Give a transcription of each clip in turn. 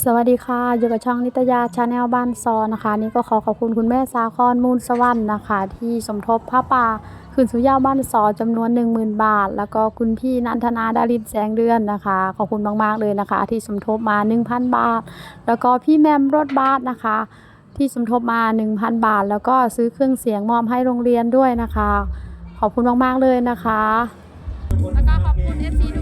สวัสดีค่ะอยู่กับช่องนิตยาชาแนลบ้านซอนะคะ นี่ก็ขอขอบคุณคุณแม่สาครมูลสวรรค์นะคะ ที่สมทบผ้าป่าคืนสุยาบ้านซอจำนวน 10,000 บาท แล้วก็คุณพี่นันทนาดารินแสงเดือนนะคะ ขอบคุณมากๆเลยนะคะ ที่สมทบมา 1,000 บาท แล้วก็พี่แมมรถบัสนะคะ ที่สมทบมา 1,000 บาท แล้วก็ซื้อเครื่องเสียงมอบให้โรงเรียนด้วยนะคะ ขอบคุณมากๆเลยนะคะ แล้วก็ขอบคุณ FC ทุ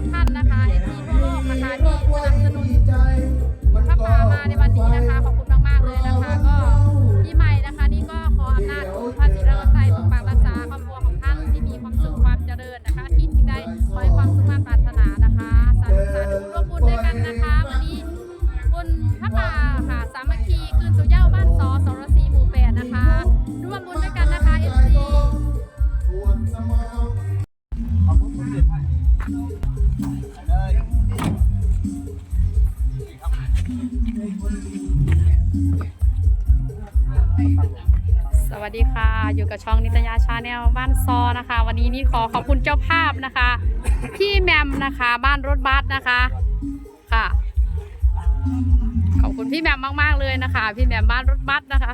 กท่านน สวัสดีค่ะ อยู่กับช่องนิตยาชาแนลบ้านซอนะคะ วันนี้นี่ขอขอบคุณเจ้าภาพนะคะพี่แมมนะคะบ้านรถบัสนะคะค่ะ ขอบคุณพี่แมมมากๆเลยนะคะ พี่แมมบ้านรถบัสนะคะ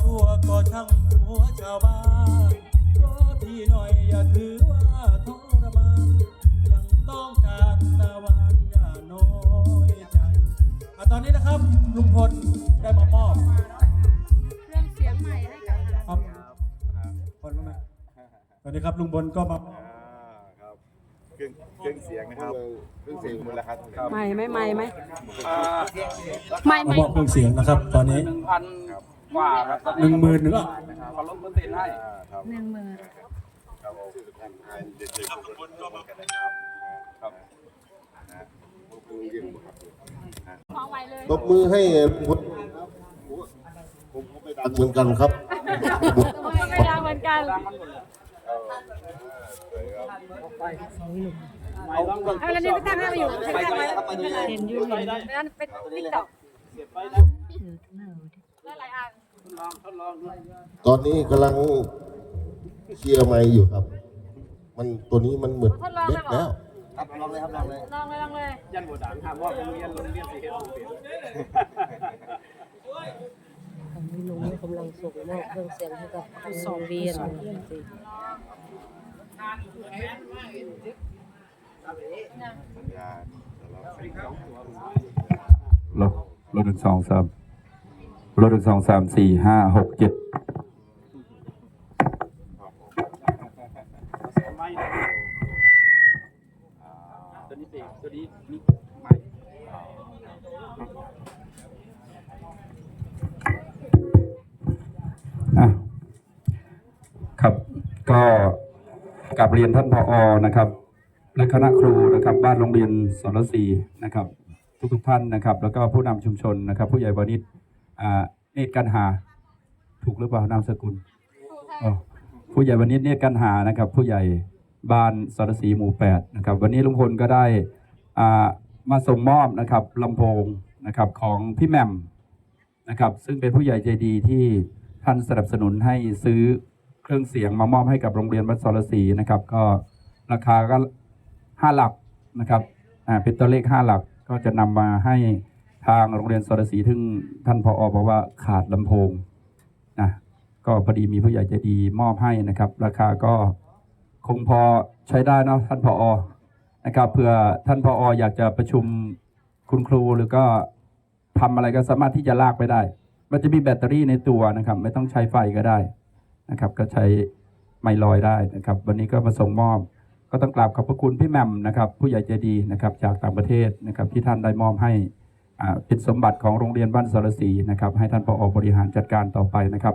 ชั่วก็ช่างหัวชาวบ้านรอพี่หน่อยอย่าถือว่าทรมานยังต้องการตะวันอย่าน้อยใจอะตอนนี้นะครับลุงพลได้มามอบเครื่องเสียงใหม่ให้กับครับคนมาตอนนี้ครับลุงพลก็มาอ่าครับเครื่องเครื่องเสียงนะครับเครื่องเสียงมูลค่าเท่าไหร่ใหม่ไหมใหม่ไหมอ่าไม่มาไม่มอบเครื่องเสียงนะครับ ตอนนี้หนึ่งพัน กว่าครับหนึ่งหมื่นหนึ่งอะเขาลดเปอร์เซ็นต์ให้อ่าครับหนึ่งหมื่นครับผมให้เด็กๆทุกคนก็มากันนะครับครับนะพวกคุณยืนครับของไวเลยตบมือให้พุทธผมก็ไม่ดังเหมือนกันครับไม่ดังเหมือนกันเอาต้องเอาแล้วนี่ไปตั้งให้มาอยู่ไปตั้งไว้เห็นอยู่เห็นนั่นเป็นติ๊กต็อกได้หลายอัน ทดลองทดลองตอนนี้กำลังเคลียร์ไม้อยู่ครับ มันตัวนี้มันเหมือนเล็กแล้วครับลองเลยครับลองเลยลองเลยลองเลยยันหัวด่างถามว่าโรงเรียนโรงเรียนสีเขียวสีเขียวไม่รู้กำลังส่งมอบเครื่องเสียงให้กับผู้สองเรียนรถรถหนึ่งสองสาม รถดึงสองสามสี่ห้าหกเจ็ดนะครับ ก็กลับเรียนท่านผออนะครับ และคณะครูนะครับ บ้านโรงเรียนสรศรีนะครับ ทุกทุกท่านนะครับ แล้วก็ผู้นำชุมชนนะครับ ผู้ใหญ่วานิช อ่าเนตรกันหา ถูกหรือเปล่านามสกุลอ๋อผู้ใหญ่วานิชเนตรกันหานะครับ ผู้ใหญ่บ้านสรศรีหมู่แปดนะครับ วันนี้ลุงพลก็ได้อ่ามาส่งมอบนะครับลำโพงนะครับของพี่แหม่มนะครับ ซึ่งเป็นผู้ใหญ่ใจดีที่ท่านสนับสนุนให้ซื้อเครื่องเสียงมามอบให้กับโรงเรียนวัดสรศรีนะครับ ก็ราคาก็ห้าหลักนะครับอ่าเป็นตัวเลขห้าหลักก็จะนำมาให้ ทางโรงเรียนสรศรีซึ่งท่านผออบอกว่าขาดลำโพงนะก็พอดีมีผู้ใหญ่ใจดีมอบให้นะครับ ราคาก็คงพอใช้ได้เนอะท่านผออนะครับเพื่อท่านผออยากจะประชุมคุณครูหรือก็ทำอะไรก็สามารถที่จะลากไปได้ มันจะมีแบตเตอรี่ในตัวนะครับ ไม่ต้องใช้ไฟก็ได้นะครับ ก็ใช้ไมลอยได้นะครับ วันนี้ก็มาส่งมอบ ก็ต้องกราบขอบพระคุณพี่แหม่มนะครับ ผู้ใหญ่ใจดีนะครับ จากต่างประเทศนะครับ ที่ท่านได้มอบให้ อ่าเป็นสมบัติของโรงเรียนบ้านสรศรีนะครับ ให้ท่านผอบริหารจัดการต่อไปนะครับ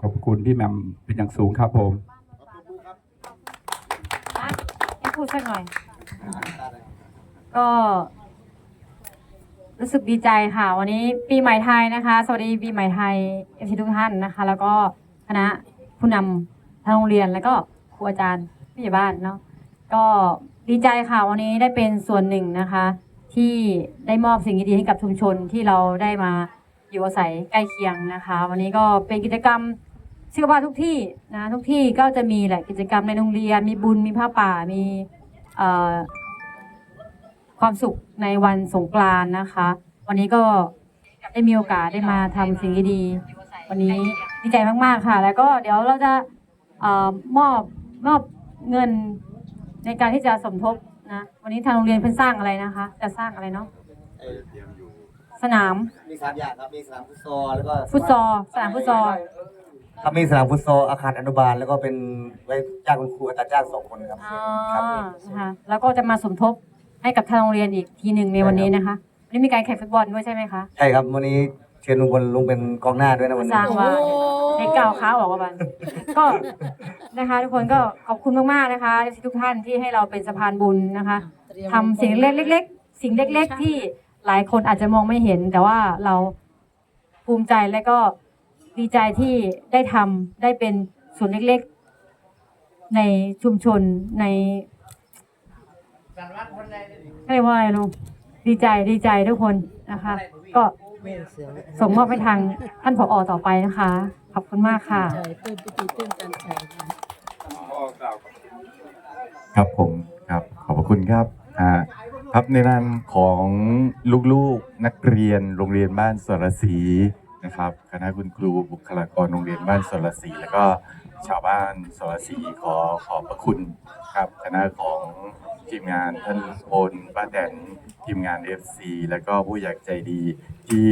ขอบคุณพี่แหมมเป็นอย่างสูงครับผมให้พูดสักหน่อย ก็รู้สึกดีใจค่ะ วันนี้ปีใหม่ไทยนะคะ สวัสดีปีใหม่ไทยเอฟซีทุกท่านนะคะ แล้วก็คณะผู้นำทางโรงเรียนแล้วก็ครูอาจารย์ผู้ใหญ่บ้านเนาะก็ดีใจค่ะวันนี้ได้เป็นส่วนหนึ่งนะคะ ที่ได้มอบสิ่งดีๆให้กับชุมชนที่เราได้มาอยู่อาศัยใกล้เคียงนะคะ วันนี้ก็เป็นกิจกรรมเชื่อว่าทุกที่นะทุกที่ก็จะมีแหละกิจกรรมในโรงเรียนมีบุญมีผ้าป่ามีความสุขในวันสงกรานต์นะคะ วันนี้ก็ได้มีโอกาสได้มาทำสิ่งดีๆวันนี้ดีใจมากๆค่ะ แล้วก็เดี๋ยวเราจะอมอบมอบเงินในการที่จะสมทบ นะวันนี้ทางโรงเรียนเพิ่งสร้างอะไรนะคะ จะสร้างอะไรเนาะสนามมีสามอย่างครับ มีสนามฟุตซอลแล้วก็ฟุตซอลสนามฟุตซอลครับมีสนามฟุตซอลอาคารอนุบาลแล้วก็เป็นไว้จ้างคุณครูอัตราจ้างสองคนครับอ๋อครับนะคะแล้วก็จะมาสมทบให้กับทางโรงเรียนอีกทีหนึ่งในวันนี้นะคะวันนี้มีการแข่งฟุตบอลด้วยใช่ไหมคะ ใช่ครับวันนี้เชิญลุงพลลงเป็นกองหน้าด้วยนะวันสนี้ร้างว่าเด็ กเก่าค้าออกว่าบันก็นะคะ ทุกคนก็ขอบคุณมากๆนะคะทุกท่านที่ให้เราเป็นสะพานบุญนะคะทำสิ่งเล็กๆสิ่งเล็ก ๆ ที่หลายคนอาจจะมองไม่เห็น แต่ว่าเราภูมิใจและก็ดีใจที่ได้ทำได้เป็นส่วนเล็กๆ ในชุมชนในเรียกว่าอะไรลุงดีใจดีใจทุกคนนะคะ ก็ส่งมอบไปทางท่านผอต่อไปนะคะ ขอบคุณมากค่ะ ใจตื้นปิติตื้นตันใจค่ะ ครับผมครับขอบพระคุณครับอ่าครับในนามของลูกๆนักเรียนโรงเรียนบ้านสรศรีนะครับคณะคุณครูบุคลากรโรงเรียนบ้านสรศรีแล้วก็ชาวบ้านสรศรีขอขอบพระคุณครับคณะของทีมงานท่านพลป้าแตนทีมงาน FC แล้วก็ผู้ใหญ่ใจดีที่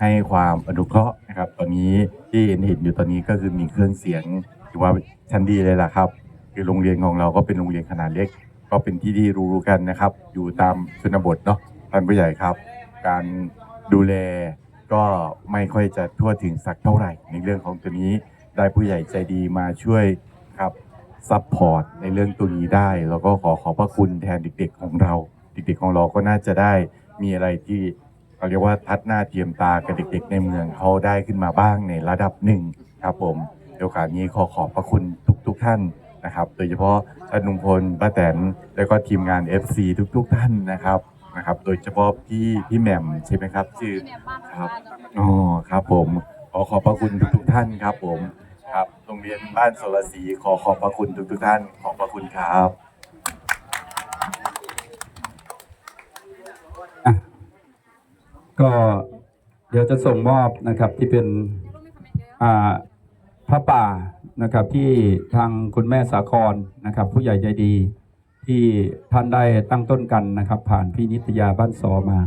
ให้ความอนุเคราะห์นะครับ ตอนนี้ที่เห็นเห็นอยู่ตอนนี้ก็คือมีเครื่องเสียงถือว่าชั้นดีเลยล่ะครับ คือโรงเรียนของเราก็เป็นโรงเรียนขนาดเล็ก ก็เป็นที่ที่รู้ๆกันนะครับ อยู่ตามชนบทเนาะท่านผู้ใหญ่ครับ การดูแลก็ไม่ค่อยจะทั่วถึงสักเท่าไหร่ ในเรื่องของตัวนี้ได้ผู้ใหญ่ใจดีมาช่วยครับซัพพอร์ตในเรื่องตัวนี้ได้ แล้วก็ขอขอบพระคุณแทนเด็กๆของเรา เด็กๆของเราก็น่าจะได้มีอะไรที่ เราเรียกว่าทัดหน้าเทียมตากับเด็กๆในเมืองเขาได้ขึ้นมาบ้างในระดับหนึ่งครับผมโอกาสนี้ขอขอบพระคุณทุกๆท่านนะครับ โดยเฉพาะท่านลุงพลป้าแตนแล้วก็ทีมงาน FC ทุก ๆ ท่านนะครับนะครับ โดยเฉพาะพี่พี่แหม่มใช่ไหมครับชื่อครับอ๋อครับผมขอขอบพระคุณทุกๆท่านครับผมครับโรงเรียนบ้านสรศรีขอขอบพระคุณทุกๆท่านขอบพระคุณครับ ก็เดี๋ยวจะส่งมอบนะครับที่เป็นอ่าพระป่านะครับที่ทางคุณแม่สาครนะครับ ผู้ใหญ่ใจดี ที่ท่านได้ตั้งต้นกันนะครับ ผ่านพี่นิตยาบ้านซอมา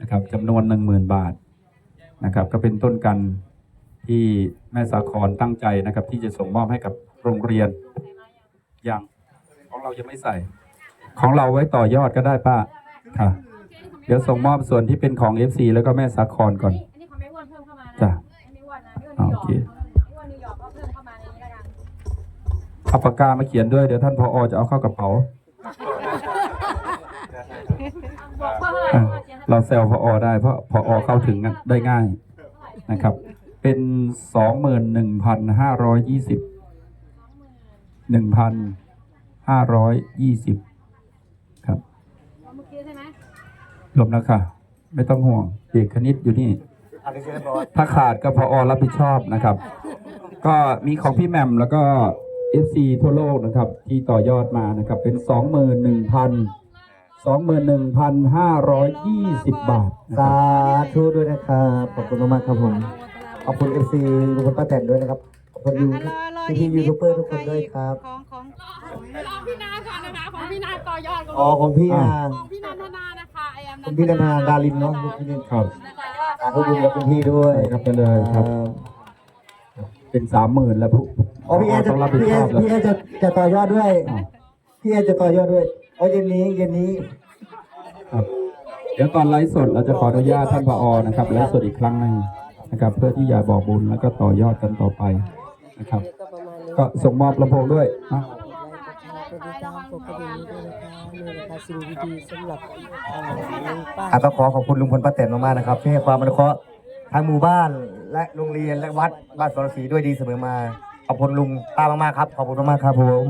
นะครับจำนวนหนึ่งหมื่นบาทนะครับ ก็เป็นต้นกันที่แม่สาครตั้งใจนะครับ ที่จะส่งมอบให้กับโรงเรียนอย่างของเรายังไม่ใส่ ของเราไว้ต่อยอดก็ได้ป้าค่ะ เดี๋ยวส่งมอบส่วนที่เป็นของเอฟซีแล้วก็แม่สาครก่อน อันนี้ของม่วนเพิ่มเข้ามาจ้ะอันนี้อ้วนะอ้อโอเค ไม่วนิยอร์เพิ่มเข้ามาในนี้แล้วกันเอาปากกามาเขียนด้วยเดี๋ยวท่านพออจะเอาเข้ากระเป๋าเลาเราแซวพออได้เพราะพออเข้าถึงได้ง่ายนะครับ เป็นสองหมื่นหนึ่งพันห้าร้อยยี่สิบหนึ่งพันห้าร้อยยี่สิบ รวมแล้วค่ะ ไม่ต้องห่วงเด็กคณิตอยู่นี่อันนี้เสร็จเรียบร้อยถ้าขาดก็พออรับผิดชอบนะครับ ก็มีของพี่แหม่มแล้วก็ FC ทั่วโลกนะครับ ที่ต่อยอดมานะครับ เป็นสองหมื่นหนึ่งพันสองหมื่นหนึ่งพันห้าร้อยยี่สิบบาทนะคสารับธุด้วยนะครับขอบคุณมากๆครับผมขอบคุณ FC ลุงพลป้าแตนด้วยนะครับขอบคุณยูพี่ยูทูบเบอร์ทุกคนด้วยครับของของของพี่นาก่อนนะคะของพี่นาต่อยอดอ๋อของพี่อาของพี่นันทนานะ คะไอแอมคุณพี่นันทนาดารินเนาะคุณพี่นันครับอ่าขอบคุณกับคุณพี่ด้วยครับไปเลยครับ เป็นสามหมื่นแล้วผู้อ๋อพี่แอนจะต้องรับผิดพี่ชแออนบแล้วพี่แอนจะจะต่อยอดด้วยอ่าพี่แอนจะต่อยอดด้วยอ๋อเย็นนี้เย็นนี้ครับเดี๋ยวตอนไลฟ์สดเราจะขออนุญาตท่านผอนะครับไลฟ์สดอีกครั้งหนึ่งนะครับ เพื่อที่จะบอกบุญแล้วก็ต่อยอดกันต่อไปนะครับ ก็ประมาณนี้ก็ส่งมอบลำโพงด้วยนะ กดติดตากดกระดิ่งด้วยนะคะนี่นะคะสิ่งดีๆสำหรับเอ่อลุงป้า อะต้องขอขอบคุณลุงพลป้าแตนมากๆนะครับที่ให้ความอนุเคราะห์ทางหมู่บ้านและโรงเรียนและวัดบ้านสรศรีด้วยดีเสมอมาขอบคุณลุงป้ามากๆครับ ขอบคุณมากๆครับผม